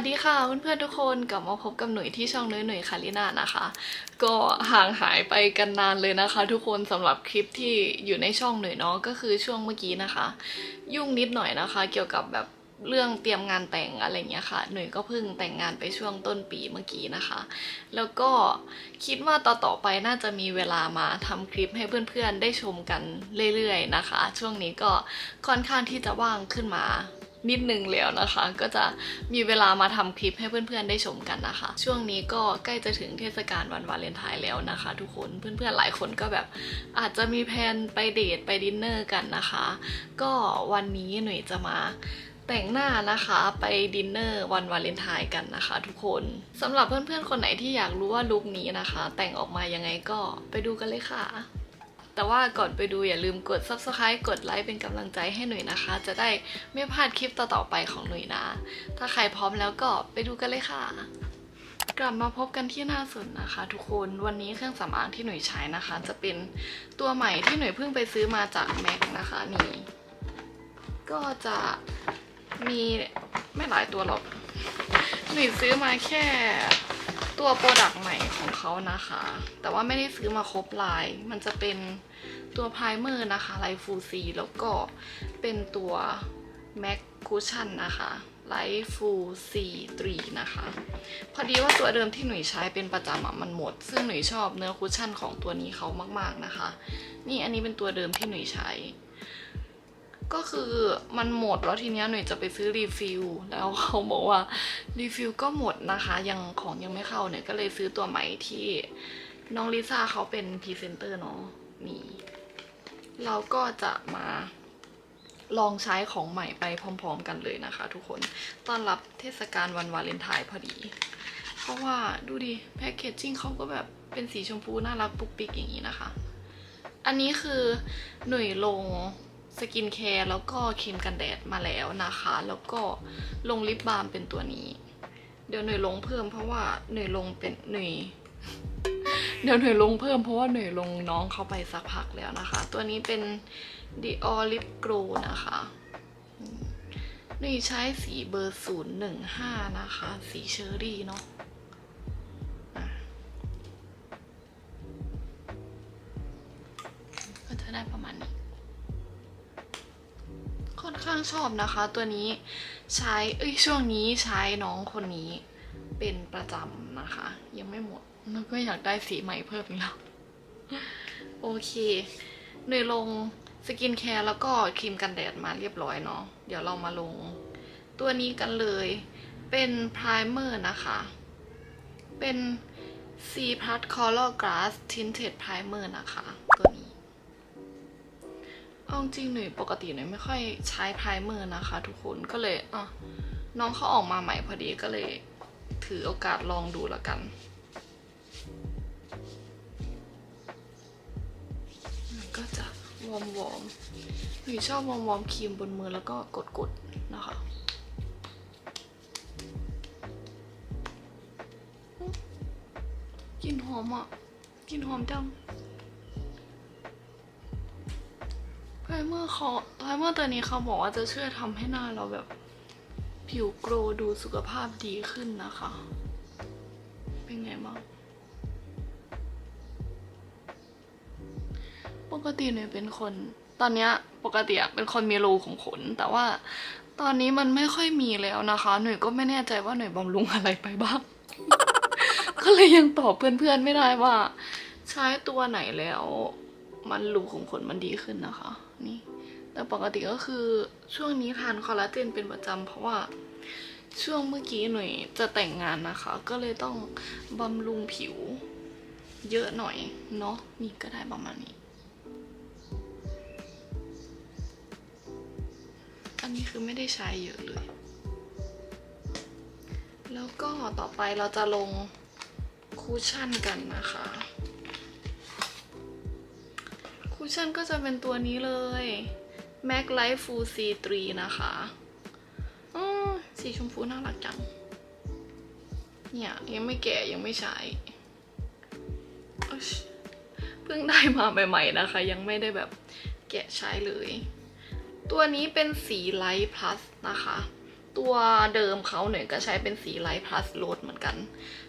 สดีค่ะเพื่อนๆทุกคนกลับมาพบกับหนุ่ยที่ช่องหนุ่ยหนุ่ยคารินานะคะ ก็ห่างหายไปกันนานเลยนะคะ ทุกคนสำหรับคลิปที่อยู่ในช่องหนุ่ยเนาะก็คือช่วงเมื่อกี้นะคะ ยุ่งนิดหน่อยนะคะ เกี่ยวกับแบบเรื่องเตรียมงานแต่งอะไรเงี้ยค่ะ หนุ่ยก็เพิ่งแต่งงานไปช่วงต้นปีเมื่อกี้นะคะ แล้วก็คิดว่าต่อๆไปน่าจะมีเวลามาทำคลิปให้เพื่อนๆ ได้ชมกันเรื่อยๆนะคะ ช่วงนี้ก็ค่อนข้างที่จะว่างขึ้นมา นิดนึงแล้วนะคะ ก็จะมีเวลามาทำคลิปให้เพื่อนๆได้ชมกันนะคะ ช่วงนี้ก็ใกล้จะถึงเทศกาลวันวาเลนไทน์แล้วนะคะ ทุกคนเพื่อนๆหลายคนก็แบบอาจจะมีแพลนไปเดทไปดินเนอร์กันนะคะ ก็วันนี้หนุ่ยจะมาแต่งหน้านะคะไปดินเนอร์วันวาเลนไทน์กันนะคะ ทุกคนสำหรับเพื่อนๆคนไหนที่อยากรู้ว่าลุคนี้นะคะ แต่งออกมายังไงก็ไปดูกันเลยค่ะ แต่ว่าก่อนไปดูอย่าลืมกด subscribe กดไลค์เป็นกำลังใจให้หนุ่ยนะคะ จะได้ไม่พลาดคลิปต่อๆไปของหนุ่ยนะ ถ้าใครพร้อมแล้วก็ไปดูกันเลยค่ะ กลับมาพบกันที่หน้าสุดนะคะ ทุกคนวันนี้เครื่องสำอางที่หนุ่ยใช้นะคะ จะเป็นตัวใหม่ที่หนุ่ยเพิ่งไปซื้อมาจากแม็กนะคะนี่ก็จะมีไม่หลายตัวหรอกหนุ่ยซื้อมาแค่ ตัวโปรดักต์ใหม่ของเขานะคะ แต่ว่าไม่ได้ซื้อมาครบลาย มันจะเป็นตัวไพรเมอร์นะคะไลฟูซีแล้วก็เป็นตัวแม็กคูชั่นนะคะไลฟูซีตรีนะคะ พอดีว่าตัวเดิมที่หนุ่ยใช้เป็นประจำอะมันหมด ซึ่งหนุ่ยชอบเนื้อคุชชั่นของตัวนี้เขามาก ๆนะคะ นี่อันนี้เป็นตัวเดิมที่หนุ่ยใช้ ก็คือมันหมดแล้วทีเนี้ยหนุ่ยจะไปซื้อรีฟิลแล้วเขาบอกว่ารีฟิลก็หมดนะคะ ยังของยังไม่เข้าเนี่ยก็เลยซื้อตัวใหม่ที่น้องลิซ่าเขาเป็นพรีเซนเตอร์เนาะนี่เราก็จะมาลองใช้ของใหม่ไปพร้อม ๆ กันเลยนะคะ ทุกคนต้อนรับเทศกาลวันวาเลนไทน์พอดี เพราะว่าดูดิแพคเกจจิ้งเขาก็แบบเป็นสีชมพูน่ารักปุกปิกอย่างนี้นะคะ อันนี้คือหน่วยลง สกินแคร์แล้วก็ครีมกันแดดมาแล้วนะคะ แล้วก็ลงลิปบาล์มเป็นตัวนี้ เดี๋ยวหน่วยลงเพิ่มเพราะว่าหน่วยลงเป็นหน่วยเดี๋ยวหน่วยลงเพิ่มเพราะว่าหน่วยลงน้องเขาไปสักพักแล้วนะคะ ตัวนี้เป็น Dior Lip Glow นะคะอืมหน่วยใช้สีเบอร์ศูนย์หนึ่งห้านะคะ สีเชอร์รี่เนาะก็จะได้ประมาณนี้ ค่อนข้างชอบนะคะ ตัวนี้ใช้เอ้ยช่วงนี้ใช้น้องคนนี้เป็นประจำนะคะ ยังไม่หมดแล้วก็อยากได้สีใหม่เพิ่มอีกแล้วโอเคหน่วยลงสกินแคร์แล้วก็ครีมกันแดดมาเรียบร้อยเนาะเดี๋ยวเรามาลง ตัวนี้กันเลยเป็นพรายเมอร์นะคะ เป็น C Plus Color Glass Tinted Primer นะคะ ตัวนี้ เอาจริงหนูปกติหนูไม่ค่อยใช้พรเมอร์นะคะ ทุกคนก็เลยอะน้องเขาออกมาใหม่พอดีก็เลยถือโอกาสลองดูแล้วกัน ก็จะวอมวอมหนูชอบวอมวอมครีมบนมือแล้วก็กดๆนะคะกลิ่นหอมอะกลิ่นหอมจัง ไพรเมอร์เขาไพรเมอร์ตัวนี้เขาบอกว่าจะช่วยทำให้หน้าเราแบบ ผิวโกลว์ดูสุขภาพดีขึ้นนะคะ เป็นไงบ้างปกติหนูเป็นคน ตอนเนี้ยปกติเป็นคนมีรูขุมขน แต่ว่าตอนนี้มันไม่ค่อยมีแล้วนะคะ หนูก็ไม่แน่ใจว่าหนูบำรุงอะไรไปบ้าง ก็เลยยังตอบเพื่อนๆไม่ได้ว่า ใช้ตัวไหนแล้ว มันรูขุมขนมันดีขึ้นนะคะ นี่ แต่ปกติก็คือช่วงนี้ทานคอลลาเจนเป็นประจำเพราะว่าช่วงเมื่อกี้หน่อยจะแต่งงานนะคะ ก็เลยต้องบำรุงผิวเยอะหน่อยเนาะนี่ก็ได้ประมาณนี้ อันนี้คือไม่ได้ใช้เยอะเลย แล้วก็ต่อไปเราจะลงคูชั่นกันนะคะ ชั่นก็จะเป็นตัวนี้เลย MAC Light Full C3 นะคะอสีชมพูน่ารักจัง เนี่ยยังไม่แก่ยังไม่ใช้เพิ่งได้มาใหม่ๆนะคะ ยังไม่ได้แบบแกะใช้เลย ตัวนี้เป็นสี Light Plus นะคะ ตัวเดิมเขาหน่อยก็ใช้เป็นสีไลท์พลัสโรดเหมือนกัน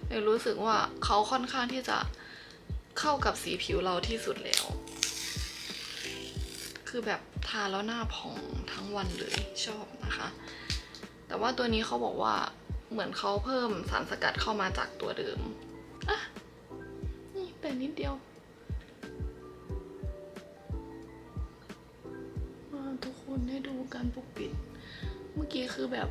เลยรู้สึกว่าเขาค่อนข้างที่จะเข้ากับสีผิวเราที่สุดแล้ว คือแบบทาแล้วหน้าผ่องทั้งวันเลยชอบนะคะ แต่ว่าตัวนี้เขาบอกว่าเหมือนเขาเพิ่มสารสกัดเข้ามาจากตัวเดิมอะนี่แต่นิดเดียวมาทุกคนให้ดูการปกปิด เมื่อกี้คือแบบ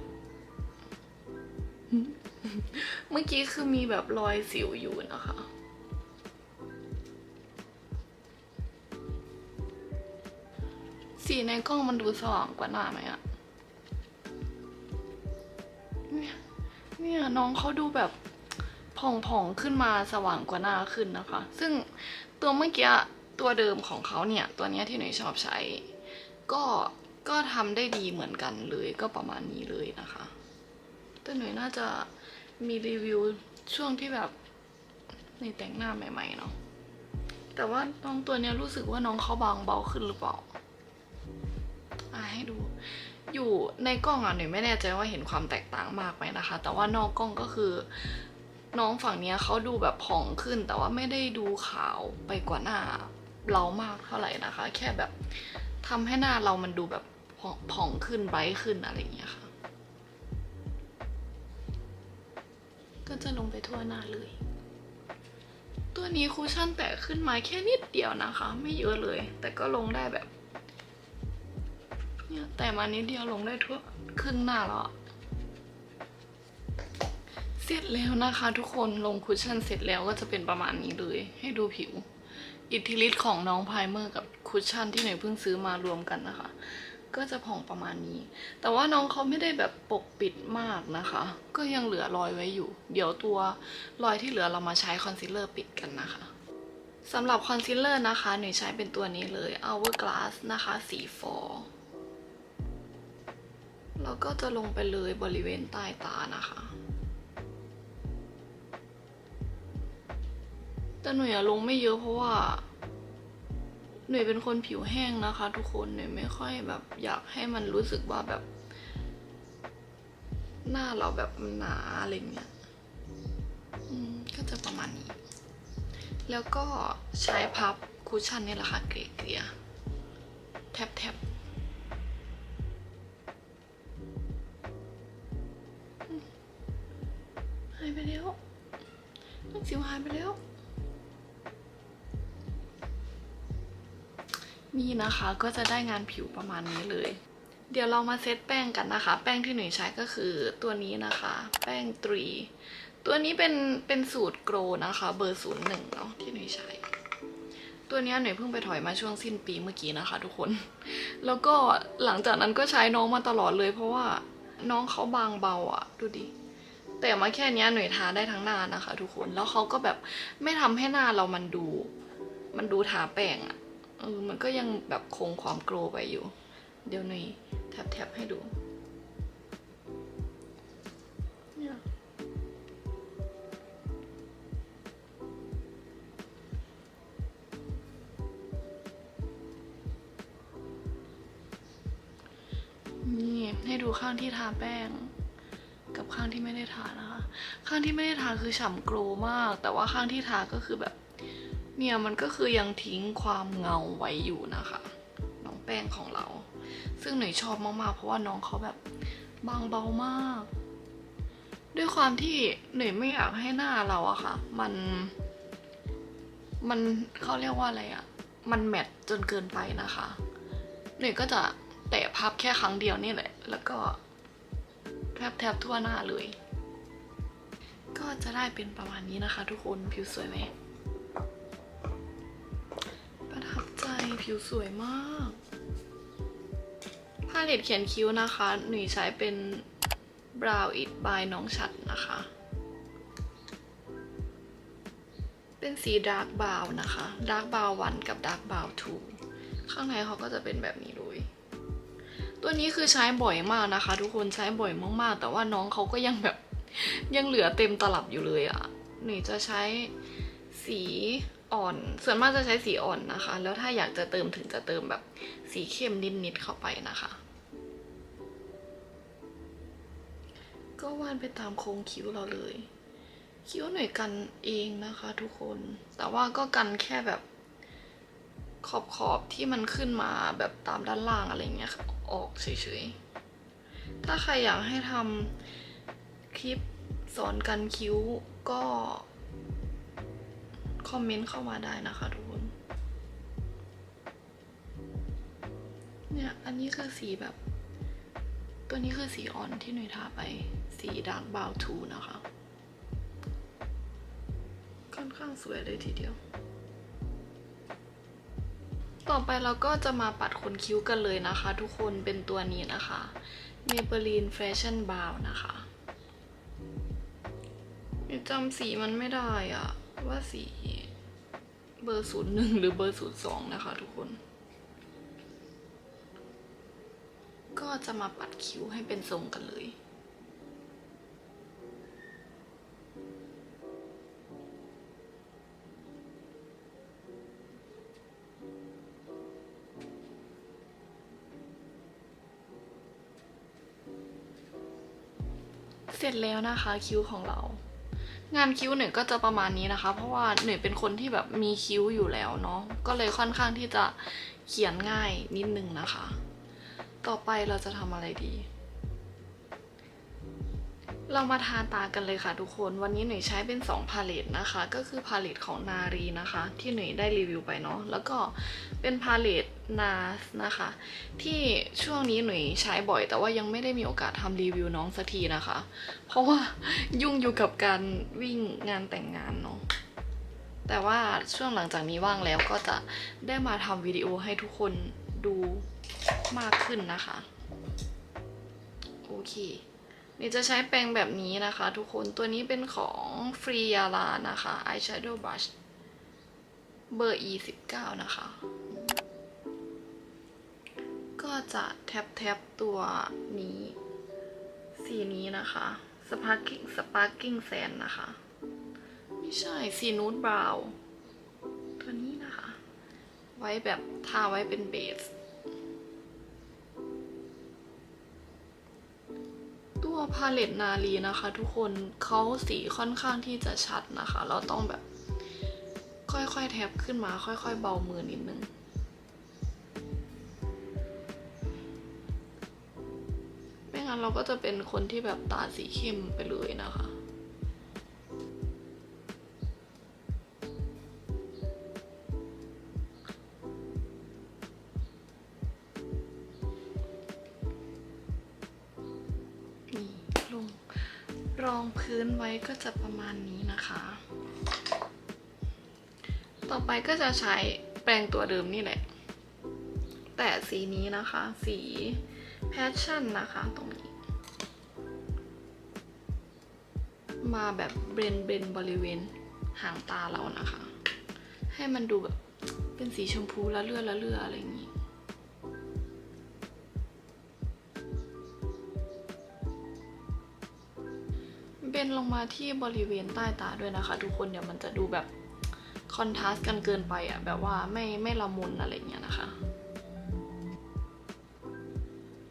เมื่อกี้คือมีแบบรอยสิวอยู่นะคะ สีในกล้องมันดูสว่างกว่าหน้าไหมอะเนี่ยเนี่ยน้องเขาดูแบบผ่องๆขึ้นมาสว่างกว่าหน้าขึ้นนะคะ ซึ่งตัวเมื่อกี้ตัวเดิมของเขาเนี่ย ตัวนี้ที่หนูชอบใช้ ก็ก็ทำได้ดีเหมือนกันเลยก็ประมาณนี้เลยนะคะ แต่หนูน่าจะมีรีวิวช่วงที่แบบในแต่งหน้าใหม่ๆเนาะแต่ว่าน้องตัวเนี้ยรู้สึกว่าน้องเขาบางเบาขึ้นหรือเปล่า อะให้ดู อยู่ในกล้องอะหนูไม่แน่ใจว่าเห็นความแตกต่างมากไหมนะคะ แต่ว่านอกกล้องก็คือ น้องฝั่งเนี้ยเขาดูแบบผ่องขึ้น แต่ว่าไม่ได้ดูขาวไปกว่าหน้าเรามากเท่าไหร่นะคะ แค่แบบทำให้หน้าเรามันดูแบบผ่ององขึ้นไบร์ขึ้นอะไรอย่างเงี้ยค่ะ ก็จะลงไปทั่วหน้าเลย ตัวนี้คูชั่นแตะขึ้นมาแค่นิดเดียวนะคะ ไม่เยอะเลย แต่ก็ลงได้แบบ เนี่ยแต่มานิดเดียวลงได้ทั่วครึ่งหน้าแล้วเสร็จแล้วนะคะ ทุกคนลงคุชชั่นเสร็จแล้วก็จะเป็นประมาณนี้เลย ให้ดูผิว อิทธิฤทธิ์ของน้องไพรเมอร์กับคุชชั่นที่หนูเพิ่งซื้อมารวมกันนะคะ ก็จะผ่องประมาณนี้ แต่ว่าน้องเขาไม่ได้แบบปกปิดมากนะคะ ก็ยังเหลือรอยไว้อยู่ เดี๋ยวตัวรอยที่เหลือเรามาใช้คอนซีลเลอร์ปิดกันนะคะสำหรับคอนซีลเลอร์นะคะ หนูใช้เป็นตัวนี้เลย Hourglass นะคะสีฟอร์ แล้วก็จะลงไปเลยบริเวณใต้ตานะคะ แต่หนูอย่าลงไม่เยอะเพราะว่าหนูเป็นคนผิวแห้งนะคะ ทุกคนหนูไม่ค่อยแบบ อยากให้มันรู้สึกว่าแบบ หน้าเราแบบหนาอะไรเงี้ยก็จะประมาณนี้ แล้วก็ใช้พับคุชชั่นนี่แหละค่ะเกลี่ยๆแทบ หายไปแล้วน้องสิวหายไปแล้ว นี่นะคะก็จะได้งานผิวประมาณนี้เลย เดี๋ยวเรามาเซตแป้งกันนะคะ แป้งที่หนูใช้ก็คือตัวนี้นะคะ แป้งตรี ตัวนี้เป็นเป็นสูตรโกรนะคะ เบอร์ศูนย์หนึ่งเนาะที่หนูใช้ ตัวนี้หนูเพิ่งไปถอยมาช่วงสิ้นปีเมื่อกี้นะคะ ทุกคน แล้วก็หลังจากนั้นก็ใช้น้องมาตลอดเลย เพราะว่าน้องเขาบางเบาอะดูดิ แต่มาแค่นี้หน่วยทาได้ทั้งหน้านะคะ ทุกคนแล้วเขาก็แบบไม่ทำให้หน้าเรามันดู มันดูทาแป้งอะเออมันก็ยังแบบคงความโกลว์ไปอยู่ เดี๋ยวหน่อยแทบๆให้ดูนี่ให้ดูข้างที่ทาแป้ง ข้างที่ไม่ได้ทานะคะ ข้างที่ไม่ได้ทาคือฉ่ำโกลมาก แต่ว่าข้างที่ทาก็คือแบบ เนี่ยมันก็คือยังทิ้งความเงาไว้อยู่นะคะ น้องแป้งของเรา ซึ่งหนูชอบมากๆ เพราะว่าน้องเขาแบบบางเบามาก ด้วยความที่หนูไม่อยากให้หน้าเราอะค่ะ มัน มันเขาเรียกว่าอะไรอะมันแมทจนเกินไปนะคะ หนูก็จะแตะพับแค่ครั้งเดียวนี่แหละ แล้วก็ บแทบทั่วหน้าเลย ก็จะได้เป็นประมาณนี้นะคะ ทุกคนผิวสวยไหมประทับใจผิวสวยมากพาเลตเขียนคิ้วนะคะ หนูใช้เป็น Brow It by น้องชัดนะคะ เป็นสี Dark Brown นะคะ Dark Brown 1กับ Dark Brown 2ข้างในเขาก็จะเป็นแบบนี้เล ตัวนี้คือใช้บ่อยมากนะคะ ทุกคนใช้บ่อยมากๆ แต่ว่าน้องเขาก็ยังแบบยังเหลือเต็มตลับอยู่เลยอะ่ะหนูจะใช้สีอ่อน ส่วนมากจะใช้สีอ่อนนะคะ แล้วถ้าอยากจะเติมถึงจะเติมแบบสีเข้มนิดๆเข้าไปนะคะ ก็วาดไปตามโครงคิ้วเราเลย คิ้วหน่อยกันเองนะคะ ทุกคน แต่ว่าก็กันแค่แบบ ขอบขอบที่มันขึ้นมาแบบตามด้านล่างอะไรเงี้ยค่ะออกเฉยๆ ถ้าใครอยากให้ทำคลิปสอนกันคิ้วก็ คอมเมนต์เข้ามาได้นะคะทุกคน เนี่ย อันนี้คือสีแบบ ตัวนี้คือสีอ่อนที่หนุ่ยทาไปสีดาร์กบาวทูนะคะ ค่อนข้างสวยเลยทีเดียว ต่อไปเราก็จะมาปัดขนคิ้วกันเลยนะคะ ทุกคนเป็นตัวนี้นะคะ Maybelline Fashion Brow นะคะจำสีมันไม่ได้อะว่าสีเบอร์ศูนย์หนึ่งหรือเบอร์ศูนย์สองนะคะทุกคน ก็จะมาปัดคิ้วให้เป็นทรงกันเลย ร็จแล้วนะคะคิ้วของเรา งานคิ้วหนึ่งก็จะประมาณนี้นะคะ เพราะว่าหนึ่งเป็นคนที่แบบมีคิ้วอยู่แล้วเนาะก็เลยค่อนข้างที่จะเขียนง่ายนิดนึงนะคะ ต่อไปเราจะทำอะไรดี เรามาทาตากันเลยค่ะทุกคน วันนี้หน่ยใช้เป็น 2 พาเลตนะคะ ก็คือพาเลตของนารีนะคะ ที่หน่ยได้รีวิวไปเนาะ แล้วก็เป็นพาเลตนาสนะคะ ที่ช่วงนี้หน่ยใช้บ่อย แต่ว่ายังไม่ได้มีโอกาสทำรีวิวน้องสักทีนะคะ เพราะว่ายุ่งอยู่กับการวิ่งงานแต่งงานเนาะ แต่ว่าช่วงหลังจากนี้ว่างแล้วก็จะได้มาทำวิดีโอให้ทุกคนดูมากขึ้นนะคะ โอเค นี่จะใช้แปรงแบบนี้นะคะทุกคนตัวนี้เป็นของฟรียาลานะคะ Eyeshadow Brush เบอร์ E 1 9นะคะ ก็จะแท็บแท็บตัวนี้ สีนี้นะคะ Sparking Sparking Sand นะคะ ไม่ใช่สีนูดบราวน์ตัวนี้นะคะ ไว้แบบทาไว้เป็นเบส ตัวพาเลตนาลีนะคะ ทุกคนเขาสีค่อนข้างที่จะชัดนะคะ เราต้องแบบ ค่อยๆแท็บขึ้นมา ค่อยๆ เบามือนิดนึงไม่งั้นเราก็จะเป็นคนที่แบบตาสีเข้มไปเลยนะคะ พื้นไว้ก็จะประมาณนี้นะคะ ต่อไปก็จะใช้แปรงตัวเดิมนี่แหละ แต่สีนี้นะคะ สีแพชชั่นนะคะตรงนี้ มาแบบเบรนเบรนบริเวณหางตาเรานะคะ ให้มันดูแบบเป็นสีชมพูละเลือละเลืออะไรอย่างนี้ ลงมาที่บริเวณใต้ตาด้วยนะคะ ทุกคนเดี๋ยวมันจะดูแบบคอนทราสต์กันเกินไปอะแบบว่าไม่ไม่ละมุนอะไรเงี้ยนะคะ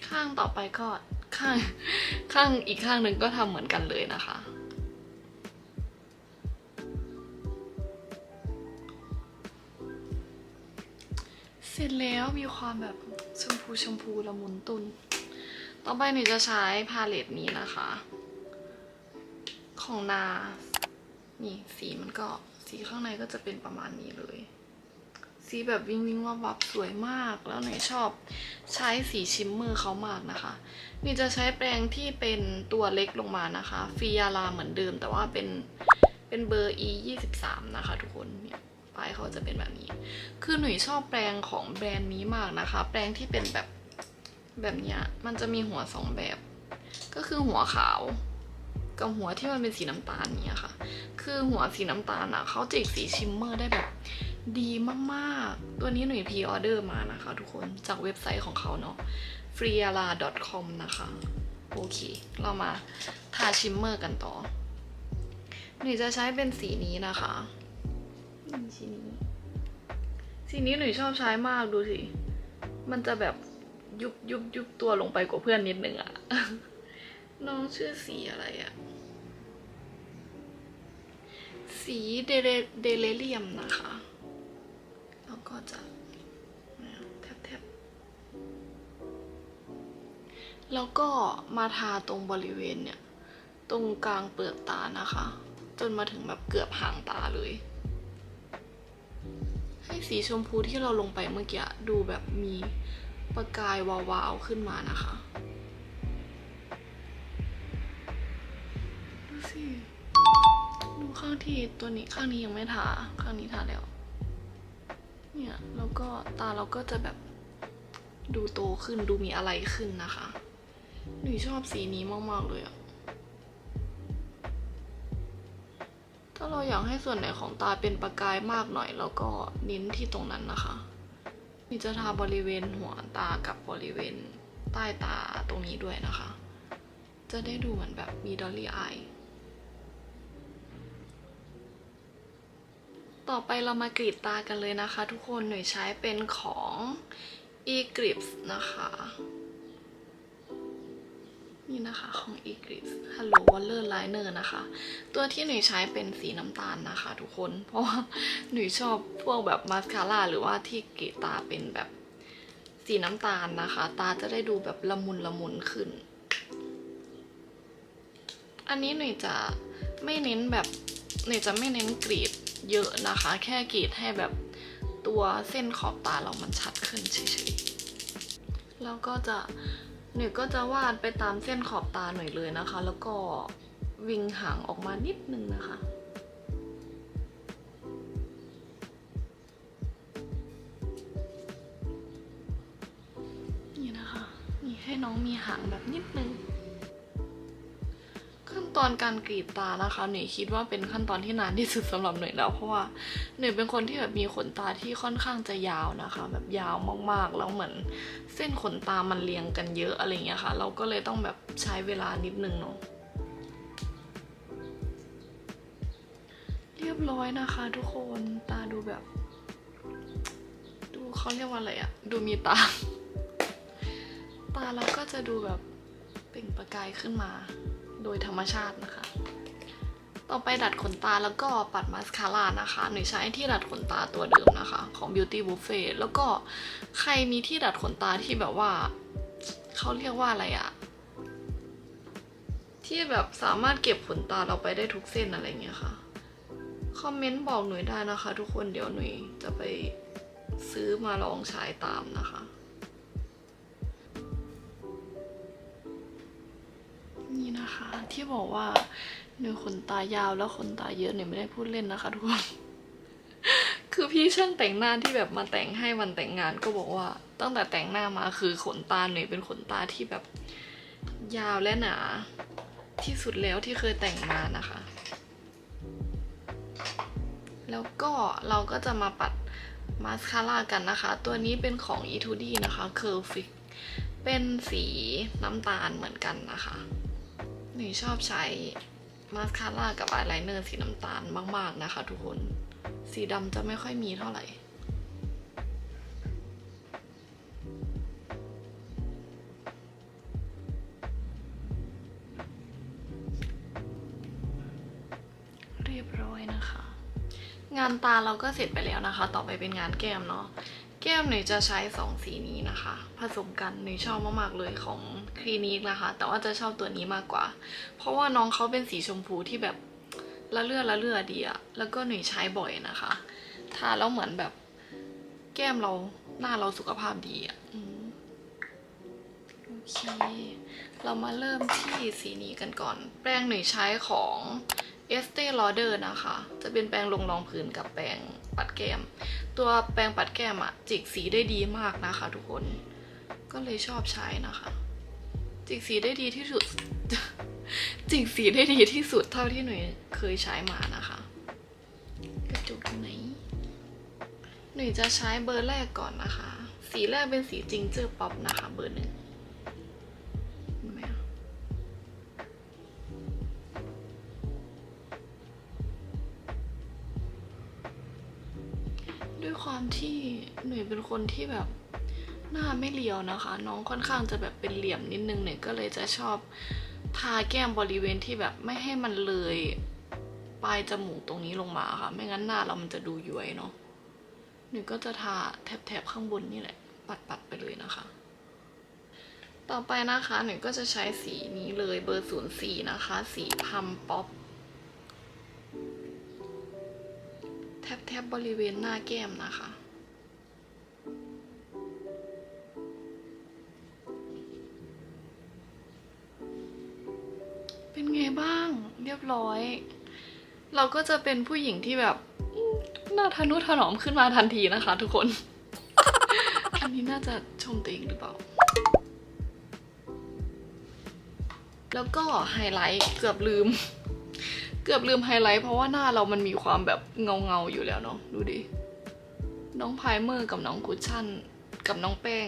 ข้างต่อไปก็ข้างข้างอีกข้างหนึ่งก็ทำเหมือนกันเลยนะคะเสร็จแล้วมีความแบบชมพูชมพูละมุนตุน ต่อไปหนูจะใช้พาเลตนี้นะคะ ของนา นี่สีมันก็สีข้างในก็จะเป็นประมาณนี้เลย สีแบบวิงวิงวับวับสวยมากแล้วไหนชอบใช้สีชิมเมอร์เขามากนะคะ นี่จะใช้แปรงที่เป็นตัวเล็กลงมานะคะฟิยาลาเหมือนเดิม แต่ว่าเป็นเป็นเบอร์ e 2 3นะคะทุกคนเนี่ยปลายเขาจะเป็นแบบนี้ คือหนุ่ยชอบแปรงของแบรนด์นี้มากนะคะ แปรงที่เป็นแบบแบบเนี้ยมันจะมีหัวสองแบบ ก็คือหัวขาว กับหัวที่มันเป็นสีน้ำตาลเนี่ยค่ะ คือหัวสีน้ำตาลอะเขาจิกสีชิมเมอร์ได้แบบดีมากๆ ตัวนี้หนุ่ยพรีออเดอร์มานะคะทุกคนจากเว็บไซต์ของเขาเนาะ f r e e a l a com นะคะ โอเค เรามาทาชิมเมอร์กันต่อ หนุ่ยจะใช้เป็นสีนี้นะคะนี่สีนี้สีนี้หนุ่ยชอบใช้มากดูสิ มันจะแบบยุบยุบยุบตัวลงไปกว่าเพื่อนนิดนึงอะ น้องชื่อสีอะไรอะสีเดเลเดเลเรียมนะคะ แล้วก็จะแทบแทบแล้วก็มาทาตรงบริเวณเนี่ย ตรงกลางเปลือกตานะคะ จนมาถึงแบบเกือบหางตาเลย ให้สีชมพูที่เราลงไปเมื่อกี้ดูแบบมีประกายวาวๆขึ้นมานะคะ สิดูข้างที่ตัวนี้ข้างนี้ยังไม่ทาข้างนี้ทาแล้ว เนี่ยแล้วก็ตาเราก็จะแบบดูโตขึ้นดูมีอะไรขึ้นนะคะ หนูชอบสีนี้มาก ๆ เลยอะถ้าเราอยากให้ส่วนไหนของตาเป็นประกายมากหน่อย แล้วก็เน้นที่ตรงนั้นนะคะนี่จะทาบริเวณหัวตากับบริเวณใต้ตาตรงนี้ด้วยนะคะ จะได้ดูเหมือนแบบมีดอลลี่อาย ต่อไปเรามากรีดตากันเลยนะคะ ทุกคนหน่วยใช้เป็นของ e g r i p s นะคะ นี่นะคะของ e g r i p s Hello Water Liner นะคะ ตัวที่หนูใช้เป็นสีน้ำตาลนะคะ ทุกคน เพราะว่าหนูชอบพวกแบบมาสคาร่าหรือว่าที่กรีดตาเป็นแบบสีน้ำตาลนะคะ ตาจะได้ดูแบบละมุนละมุนขึ้น อันนี้หนูจะไม่เน้นแบบหนูจะไม่เน้นกรีด เยอะนะคะ แค่กรีดให้แบบตัวเส้นขอบตาเรามันชัดขึ้นเฉยๆแล้วก็จะหนูก็จะวาดไปตามเส้นขอบตาหน่อยเลยนะคะ แล้วก็วิงหางออกมานิดนึงนะคะนี่นะคะนี่ให้น้องมีหางแบบนิดนึง ตอนการกรีดตานะคะหนูคิดว่าเป็นขั้นตอนที่นานที่สุดสำหรับหนูแล้วเพราะว่าหนูเป็นคนที่แบบมีขนตาที่ค่อนข้างจะยาวนะคะ แบบยาวมากๆแล้วเหมือนเส้นขนตามันเรียงกันเยอะอะไรเงี้ยค่ะ เราก็เลยต้องแบบใช้เวลานิดนึงเนาะเรียบร้อยนะคะทุกคนตาดูแบบ ดูเขาเรียกว่าอะไรอะดูมีตา ตาเราก็จะดูแบบเปล่งประกายขึ้นมา โดยธรรมชาตินะคะ ต่อไปดัดขนตาแล้วก็ปัดมาสคาร่านะคะ หนูใช้ที่ดัดขนตาตัวเดิมนะคะ ของ Beauty Buffet แล้วก็ใครมีที่ดัดขนตาที่แบบว่าเขาเรียกว่าอะไรอะที่แบบสามารถเก็บขนตาเราไปได้ทุกเส้นอะไรเงี้ยค่ะ คอมเมนต์บอกหน่อยได้นะคะ ทุกคนเดี๋ยวหน่ยจะไปซื้อมาลองใช้ตามนะคะ ที่บอกว่าหนูขนตายาวแล้วขนตาเยอะหนูไม่ได้พูดเล่นนะคะทุกคน คือพี่ช่างแต่งหน้าที่แบบมาแต่งให้วันแต่งงานก็บอกว่า ตั้งแต่แต่งหน้ามาคือขนตาหนูเป็นขนตาที่แบบยาวและหนาที่สุดแล้วที่เคยแต่งมานะคะ แล้วก็เราก็จะมาปัดมาสคาร่ากันนะคะ ตัวนี้เป็นของ E2D นะคะ Curl Fix เป็นสีน้ำตาลเหมือนกันนะคะ หนูชอบใช้มาสคาร่ากับอายไลเนอร์สีน้ำตาลมาก ๆ นะคะทุกคน สีดำจะไม่ค่อยมีเท่าไหร่เรียบร้อยนะคะงานตาเราก็เสร็จไปแล้วนะคะ ต่อไปเป็นงานแก้มเนาะ แก้มหนูจะใช้สองสีนี้นะคะ ผสมกันหนูชอบมากๆเลยของคลินิกนะคะ แต่ว่าจะชอบตัวนี้มากกว่า เพราะว่าน้องเขาเป็นสีชมพูที่แบบละเลือดละเลือดดีอะแล้วก็หนูใช้บ่อยนะคะทาแล้วเหมือนแบบแก้มเราหน้าเราสุขภาพดีอะอโอเค เรามาเริ่มที่สีนี้กันก่อน แปรงหนูใช้ของ Estee Lauder นะคะ จะเป็นแปรงลงรองพื้นกับแปรงปัดแก้ม ตัวแปรงปัดแก้มอะจิกสีได้ดีมากนะคะ ทุกคน ก็เลยชอบใช้นะคะ จิกสีได้ดีที่สุด จิกสีได้ดีที่สุดเท่าที่หนูเคยใช้มานะคะกระจุกอยู่ไหนหนูจะใช้เบอร์แรกก่อนนะคะ สีแรกเป็นสีจิงเจอร์ป๊อปนะคะ เบอร์หนึ่ง ด้วยความที่หนุ่ยเป็นคนที่แบบหน้าไม่เรียวนะคะ น้องค่อนข้างจะแบบเป็นเหลี่ยมนิดนึงหนุ่ยก็เลยจะชอบทาแก้มบริเวณที่แบบไม่ให้มันเลยปลายจมูกตรงนี้ลงมาค่ะ ไม่งั้นหน้าเรามันจะดูย้วยเนาะหนูก็จะทาแถบๆข้างบนนี่แหละ ปัดๆไปเลยนะคะ ต่อไปนะคะหนูก็จะใช้สีนี้เลยเบอร์ศูนย์สี่นะคะ สีพัมป๊อป แทบๆบริเวณหน้าแก้มนะคะ เป็นไงบ้างเรียบร้อย เราก็จะเป็นผู้หญิงที่แบบหน้าทะนุถนอมขึ้นมาทันทีนะคะทุกคน อันนี้น่าจะชมตัวเองหรือเปล่า แล้วก็ไฮไลท์เกือบลืม เกือบลืมไฮไลท์เพราะว่าหน้าเรามันมีความแบบเงาเงาๆอยู่แล้วเนาะดูดิ น้องไพเมอร์กับน้องคุชชั่น กับน้องแป้ง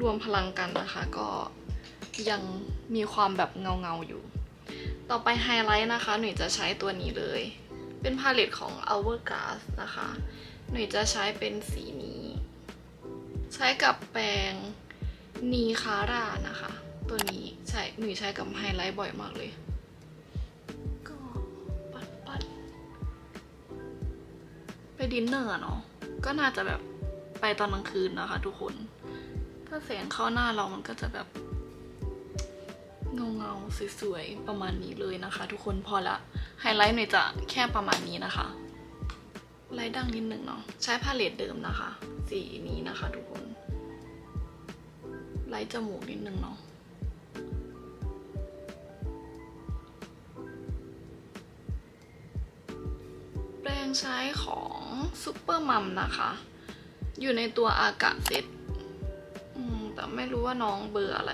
รวมพลังกันนะคะ ก็ยังมีความแบบเงาเงาๆอยู่ ต่อไปไฮไลท์นะคะ หนูจะใช้ตัวนี้เลย เป็นพาเลตของ Hourglass นะคะ หนูจะใช้เป็นสีนี้ ใช้กับแปรงนีคาร่านะคะ ตัวนี้ใช้หนูใช้กับไฮไลท์บ่อยมากเลย ไปดินเนอร์เนาะก็น่าจะแบบไปตอนกลางคืนนะคะ ทุกคนถ้าแสงเข้าหน้าเรามันก็จะแบบเงาเงาสวยๆ ประมาณนี้เลยนะคะ ทุกคนพอละไฮไลท์หน่อยจะแค่ประมาณนี้นะคะไลท์ดังนิดหนึ่งเนาะใช้พาเลตเดิมนะคะ สีนี้นะคะ ทุกคน ไลท์จมูกนิดนึงเนาะแปรงใช้ของ ซุปเปอร์มัมนะคะ อยู่ในตัวอากาเซ็ตแต่ไม่รู้ว่าน้องเบอร์อะไร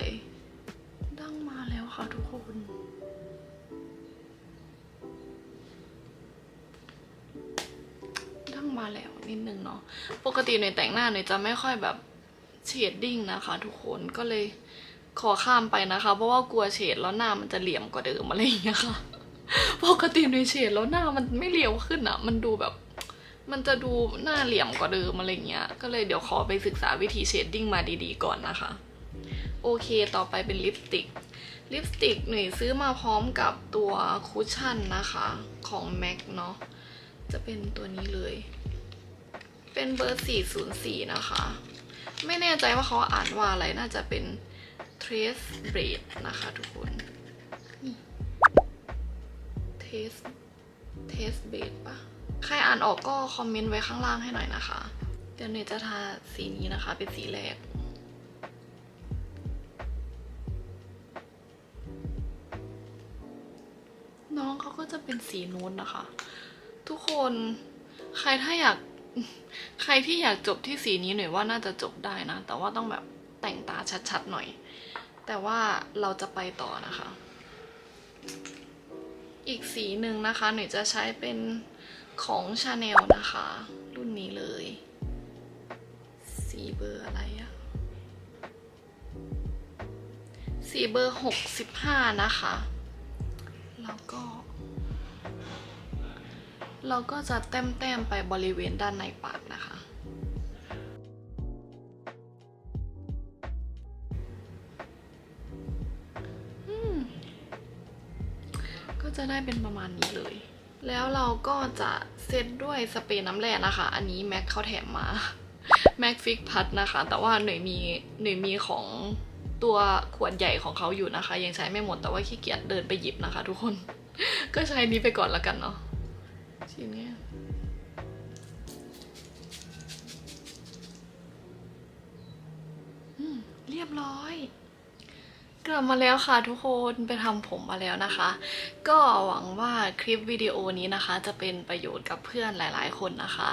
ดังมาแล้วค่ะทุกคนดังมาแล้วนิดนึงเนาะปกติในแต่งหน้าเนี่ยจะไม่ค่อยแบบเชดดิ้งนะคะ ทุกคนก็เลยขอข้ามไปนะคะ เพราะว่ากลัวเฉดแล้วหน้ามันจะเหลี่ยมกว่าเดิมอะไรอย่างเงี้ยค่ะ ปกติในเฉดแล้วหน้ามันไม่เรียวขึ้นอะมันดูแบบ มันจะดูหน้าเหลี่ยมกว่าเดิมอะไรเงี้ย ก็เลยเดี๋ยวขอไปศึกษาวิธีเชดดิ้งมาดีๆก่อนนะคะ โอเคต่อไปเป็นลิปสติก ลิปสติกหนุ่ยซื้อมาพร้อมกับตัวคุชชั่นนะคะของ MAC เนาะ จะเป็นตัวนี้เลย เป็นเบอร์ 404 นะคะ ไม่แน่ใจว่าเขาอ่านว่าอะไรน่าจะเป็น Trace Braid นะคะทุกคน Trace Trace Braid ปะ ใครอ่านออกก็คอมเมนต์ไว้ข้างล่างให้หน่อยนะคะ เดี๋ยวหนูจะทาสีนี้นะคะ เป็นสีแรกน้องเขาก็จะเป็นสีนู้นนะคะ ทุกคนใครถ้าอยาก ใครที่อยากจบที่สีนี้หน่อยว่าน่าจะจบได้นะ แต่ว่าต้องแบบแต่งตาชัดๆหน่อย แต่ว่าเราจะไปต่อนะคะ อีกสีหนึ่งนะคะ หนูจะใช้เป็น ของชาแนลนะคะ รุ่นนี้เลย สีเบอร์อะไรอะสีเบอร์หกสิบห้านะคะ แล้วก็ เราก็จะแต้มๆไปบริเวณด้านในปากนะคะก็จะได้เป็นประมาณนี้เลย แล้วเราก็จะเซตด้วยสเปรย์น้ำแร่นะคะ อันนี้แม็กเขาแถมมาแม็กฟิกพัดนะคะ แต่ว่าหน่วยมีหน่วยมีของตัวขวดใหญ่ของเขาอยู่นะคะ ยังใช้ไม่หมดแต่ว่าขี้เกียจเดินไปหยิบนะคะ ทุกคน ก็ใช้นี้ไปก่อนแล้วกันเนาะชิ้นเนี้ยเรียบร้อย กลับมาแล้วค่ะทุกคนไปทำผมมาแล้วนะคะ ก็หวังว่าคลิปวิดีโอนี้นะคะ จะเป็นประโยชน์กับเพื่อนหลาย ๆ คนนะคะ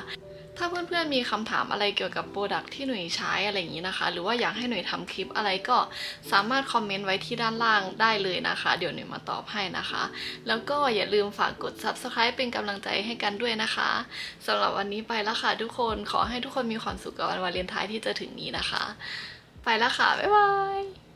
ถ้าเพื่อนๆมีคำถามอะไรเกี่ยวกับโปรดักที่หนุ่ยใช้อะไรอย่างนี้นะคะ หรือว่าอยากให้หนุ่ยทำคลิปอะไรก็สามารถคอมเมนต์ไว้ที่ด้านล่างได้เลยนะคะ เดี๋ยวหนุ่ยมาตอบให้นะคะ แล้วก็อย่าลืมฝากกด subscribe เป็นกำลังใจให้กันด้วยนะคะสำหรับวันนี้ไปแล้วค่ะทุกคนขอให้ทุกคนมีความสุขกับวันวาเลนไทน์ที่จะถึงนี้นะคะ ไปแล้วค่ะบ๊ายบาย